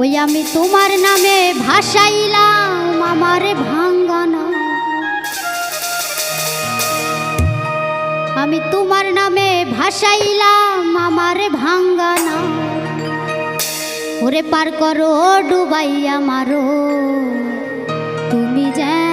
ওই আমি তোমার নামে ভাসাইলাম আমার ভাঙ্গানা। আমি তোমার নামে ভাসাইলাম আমার ভাঙ্গানা। ওরে পার করো ডুবাইয়া মারো তুমি যেন